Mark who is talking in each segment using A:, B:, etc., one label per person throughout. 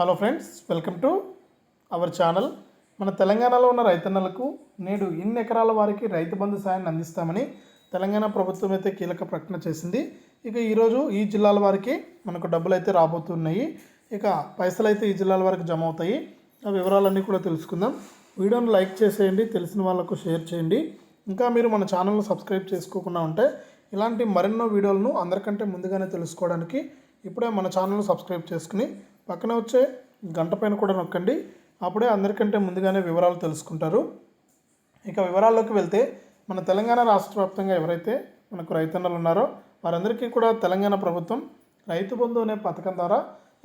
A: Hello friends welcome to our channel. మన తెలంగాణలో ఉన్న రైతన్నలకు నేడు ఇన్ని ఎకరాల వారికి రైతు బంధు సాయాన్ని అందిస్తామని తెలంగాణ ప్రభుత్వం అయితే కీలక ప్రకటన చేసింది. ఇక ఈరోజు ఈ జిల్లాల వారికి మనకు డబ్బులు అయితే రాబోతున్నాయి. ఇక పైసలు అయితే ఈ జిల్లాల వరకు జమ అవుతాయి. ఆ వివరాలన్నీ కూడా తెలుసుకుందాం. వీడియోను లైక్ చేసేయండి తెలిసిన వాళ్ళకు షేర్ చేయండి. ఇంకా మీరు మన ఛానల్ను సబ్స్క్రైబ్ చేసుకోకుండా ఉంటే ఇలాంటి మరెన్నో వీడియోలను అందరికంటే ముందుగానే తెలుసుకోవడానికి ఇప్పుడే మన ఛానల్ను సబ్స్క్రైబ్ చేసుకుని పక్కన వచ్చే గంట పైన కూడా నొక్కండి. అప్పుడే అందరికంటే ముందుగానే వివరాలు తెలుసుకుంటారు. ఇక వివరాల్లోకి వెళ్తే మన తెలంగాణ రాష్ట్ర వ్యాప్తంగా ఎవరైతే మనకు రైతన్నలు ఉన్నారో వారందరికీ కూడా తెలంగాణ ప్రభుత్వం రైతు బంధు అనే పథకం ద్వారా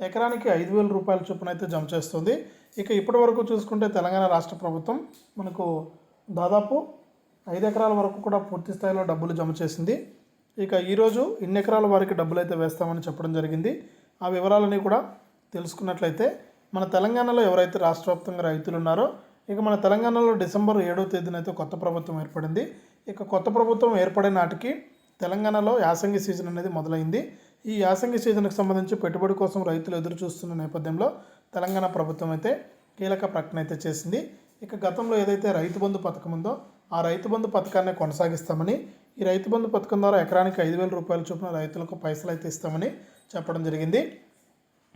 A: ఎకరానికి ఐదు వేల రూపాయల చొప్పున అయితే జమ చేస్తుంది. ఇక ఇప్పటి వరకు చూసుకుంటే తెలంగాణ రాష్ట్ర ప్రభుత్వం మనకు దాదాపు ఐదు ఎకరాల వరకు కూడా పూర్తి స్థాయిలో డబ్బులు జమ చేసింది. ఇక ఈరోజు ఇన్ని ఎకరాల వారికి డబ్బులు అయితే వేస్తామని చెప్పడం జరిగింది. ఆ వివరాలని కూడా తెలుసుకున్నట్లయితే మన తెలంగాణలో ఎవరైతే రాష్ట్ర వ్యాప్తంగా రైతులు ఉన్నారో ఇక మన తెలంగాణలో డిసెంబర్ ఏడవ తేదీన అయితే కొత్త ప్రభుత్వం ఏర్పడింది. ఇక కొత్త ప్రభుత్వం ఏర్పడే నాటికి తెలంగాణలో యాసంగి సీజన్ అనేది మొదలైంది. ఈ యాసంగి సీజన్కి సంబంధించి పెట్టుబడి కోసం రైతులు ఎదురు చూస్తున్న నేపథ్యంలో తెలంగాణ ప్రభుత్వం అయితే కీలక ప్రకటన అయితే చేసింది. ఇక గతంలో ఏదైతే రైతు బంధు పథకం ఉందో ఆ రైతు బంధు పథకాన్ని కొనసాగిస్తామని ఈ రైతు బంధు పథకం ద్వారా ఎకరానికి ఐదు వేల రూపాయల చొప్పున రైతులకు పైసలు అయితే ఇస్తామని చెప్పడం జరిగింది.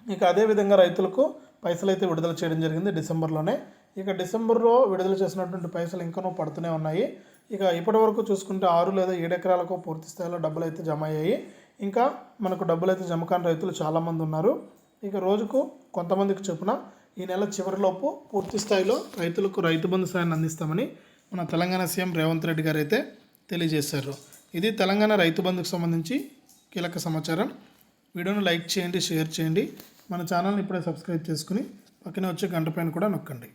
A: ఇక అదేవిధంగా రైతులకు పైసలు అయితే విడుదల చేయడం జరిగింది డిసెంబర్లోనే. ఇక డిసెంబర్లో విడుదల చేసినటువంటి పైసలు ఇంకనూ పడుతూనే ఉన్నాయి. ఇక ఇప్పటి వరకు చూసుకుంటే ఆరు లేదా ఏడు ఎకరాలకు పూర్తి స్థాయిలో డబ్బులు అయితే జమ అయ్యాయి. ఇంకా మనకు డబ్బులు అయితే జమ కాని రైతులు చాలామంది ఉన్నారు. ఇక రోజుకు కొంతమందికి చొప్పున ఈ నెల చివరిలోపు పూర్తి స్థాయిలో రైతులకు రైతు బంధు సాయాన్ని అందిస్తామని మన తెలంగాణ సీఎం రేవంత్ రెడ్డి గారు అయితే తెలియజేశారు. ఇది తెలంగాణ రైతు బంధుకు సంబంధించి కీలక సమాచారం. వీడియోను లైక్ చేయండి షేర్ చేయండి. మన ఛానల్ని ఇప్పుడే సబ్స్క్రైబ్ చేసుకుని పక్కనే వచ్చే గంట పైన కూడా నొక్కండి.